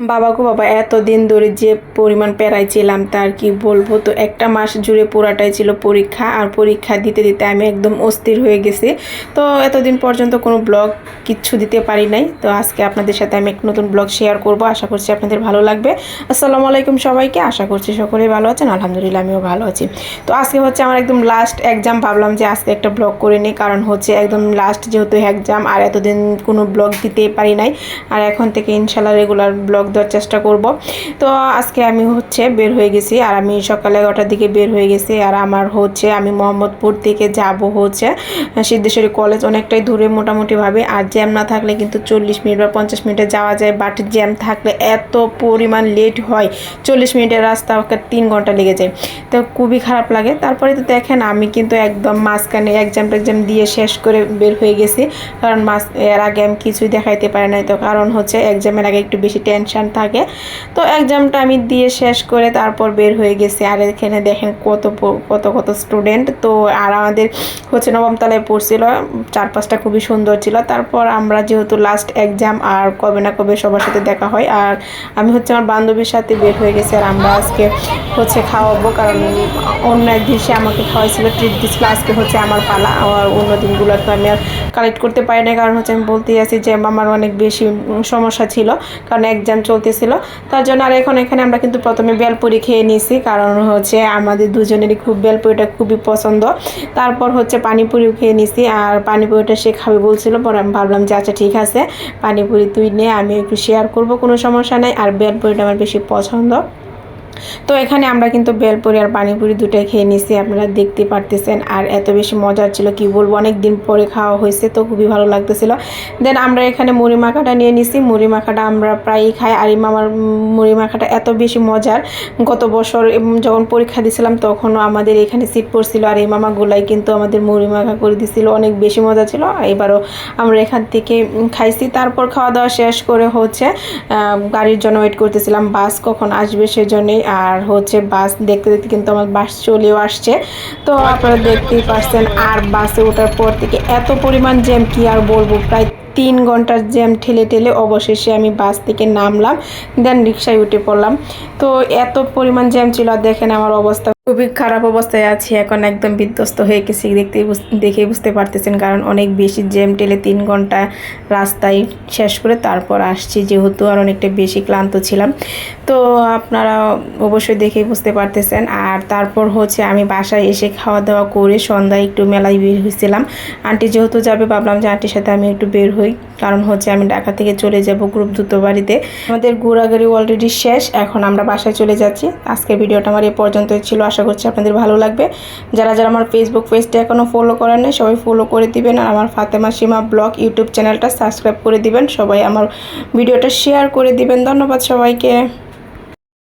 বাবাকে বাবা, এতদিন ধরে যে পরিমাণ পেরাইছিলাম, তার কি বলব? তো একটা মাস জুড়ে পুরাটাই ছিল পরীক্ষা, আর পরীক্ষা দিতে দিতে আমি একদম অস্থির হয়ে গেছি। তো এতদিন পর্যন্ত কোনো ব্লগ কিচ্ছু দিতে পারি নাই। তো আজকে আপনাদের সাথে আমি এক নতুন ব্লগ শেয়ার করব। আশা করছি আপনাদের ভালো লাগবে। আসসালামু আলাইকুম সবাইকে। আশা করছি সকলেই ভালো আছেন। আলহামদুলিল্লাহ, আমিও ভালো আছি। তো আজকে হচ্ছে আমার একদম লাস্ট এক্সাম ভাবলাম যে আজকে একটা ব্লগ করে নিই, কারণ হচ্ছে একদম লাস্ট যেহেতু এক্সাম আর এতদিন কোনো ব্লগ দিতে পারি নাই। আর এখন থেকে ইনশাল্লাহ রেগুলার ব্লগ দেওয়ার চেষ্টা করব। তো আজকে আমি হচ্ছে বের হয়ে গেছি আর আমি সকালে এগারোটার দিকে বের হয়ে গেছি আর আমার হচ্ছে আমি মোহাম্মদপুর থেকে যাব হচ্ছে সিদ্ধেশ্বরী কলেজ অনেকটাই দূরে মোটামুটিভাবে আর জ্যাম না থাকলে কিন্তু চল্লিশ মিনিট বা পঞ্চাশ মিনিটে যাওয়া যায় বাট জ্যাম থাকলে এত পরিমাণ লেট হয়, চল্লিশ মিনিটের রাস্তা তিন ঘণ্টা লেগে যায়। তো খুবই খারাপ লাগে। তারপরে তো দেখেন আমি কিন্তু একদম মাঝখানে এক্সাম টেক্সাম দিয়ে শেষ করে বের হয়ে গেছি। কারণ মাস এর আগে আমি কিছুই দেখাইতে পারি নাই। তো কারণ হচ্ছে এক্সামের আগে একটু বেশি টেনশন থাকে। তো এক্সামটা আমি দিয়ে শেষ করে তারপর বের হয়ে গেছি। আর এখানে দেখেন কত কত কত স্টুডেন্ট তো আর আমাদের হচ্ছে নবম তলায় পড়ছিল চার পাঁচটা খুবই সুন্দর ছিল। তারপর আমরা যেহেতু লাস্ট এক্সাম আর কবে না কবে সবার সাথে দেখা হয়, আর আমি হচ্ছে আমার বান্ধবীর সাথে বের হয়ে গেছি। আর আমরা আজকে হচ্ছে খাওয়াবো, কারণ অন্য একদিন সে আমাকে খাওয়াইছিল ট্রিট দিচ্ছিল আজকে হচ্ছে আমার পালা, আর অন্য দিনগুলো তো আমি আর কালেক্ট করতে পারি না কারণ হচ্ছে আমি বলতেই আছি যে আমার অনেক বেশি সমস্যা ছিল। কারণ এক্সাম চলতেছিল। তার জন্য আর এখন এখানে আমরা কিন্তু প্রথমে বেলপুরি খেয়ে নিয়েছি কারণ হচ্ছে আমাদের দুজনেরই খুব বেলপুরিটা খুবই পছন্দ। তারপর হচ্ছে পানিপুরিও খেয়ে নিছি। আর পানিপুরিটা সে খাবে বলছিল। পরে আমি ভাবলাম যে আচ্ছা ঠিক আছে। পানিপুরি তুই নে, আমি একটু শেয়ার করব, কোনো সমস্যা নেই। আর বেলপুরিটা আমার বেশি পছন্দ। তো এখানে আমরা কিন্তু বেলপুরি আর পানিপুরি দুটাই খেয়ে নিছি, আপনারা দেখতে পারতেছেন। আর এত বেশি মজার ছিল কি বলব অনেক দিন পরে খাওয়া হয়েছে তো খুবই ভালো লাগতেছিল। দেন আমরা এখানে মুড়ি মাখাটা নিয়ে নিছি, মুড়ি মাখাটা আমরা প্রায়ই খাই। আর মামার মুড়ি মাখাটা এত বেশি মজার। গত বছর যখন পরীক্ষা দিছিলাম তখনও আমাদের এখানে সিট পড়ছিল আর এই মামাগুলাই কিন্তু আমাদের মুড়ি মাখা করে দিছিল। অনেক বেশি মজা ছিল। এবারও আমরা এখান থেকে খাইছি। তারপর খাওয়া দাওয়া শেষ করে হচ্ছে গাড়ির জন্য ওয়েট করতেছিলাম। বাস কখন আসবে সেজন্যই আর হচ্ছে বাস দেখতে দেখতে কিন্তু আমার বাস চলেও আসছে। তো আপনারা দেখতেই পারছেন আর বাসে ওঠার পর থেকে এত পরিমাণ জ্যাম, কি আর বলব? প্রায় তিন ঘণ্টার জ্যাম ঠেলে ঠেলে অবশেষে আমি বাস থেকে নামলাম, দেন রিক্সায় উঠে পড়লাম। তো এত পরিমাণ জ্যাম ছিল, আর দেখেন আমার অবস্থা। খুবই খারাপ অবস্থায় আছি, এখন একদম বিধ্বস্ত হয়ে গেছি, দেখতেই বুঝ- দেখেই বুঝতে পারতেছেন, কারণ অনেক বেশি জ্যাম টেলে তিন ঘণ্টা রাস্তায় শেষ করে তারপর আসছি, যেহেতু আর অনেকটা বেশি ক্লান্ত ছিলাম। তো আপনারা অবশ্যই দেখেই বুঝতে পারতেছেন, আর তারপর হচ্ছে আমি বাসায় এসে খাওয়া দাওয়া করে সন্ধ্যায় একটু মেলায় বের হয়েছিলাম। আন্টি যেহেতু যাবে, ভাবলাম যে আন্টির সাথে আমি একটু বের হই, কারণ হচ্ছে আমি ঢাকা থেকে চলে যাব গ্রুপ দ্রুত বাড়িতে। আমাদের ঘোরাঘুরি অলরেডি শেষ, এখন আমরা বাসায় চলে যাচ্ছি। আজকের ভিডিওটা আমার এ পর্যন্তই ছিল আশা করছি আপনাদের ভালো লাগবে। যারা যারা আমার ফেসবুক পেজটা এখনও ফলো করেন নাই, সবাই ফলো করে দিবেন আর আমার ফাতেমা সীমা ব্লগ ইউটিউব চ্যানেলটা সাবস্ক্রাইব করে দিবেন। সবাই আমার ভিডিওটা শেয়ার করে দিবেন। ধন্যবাদ সবাইকে।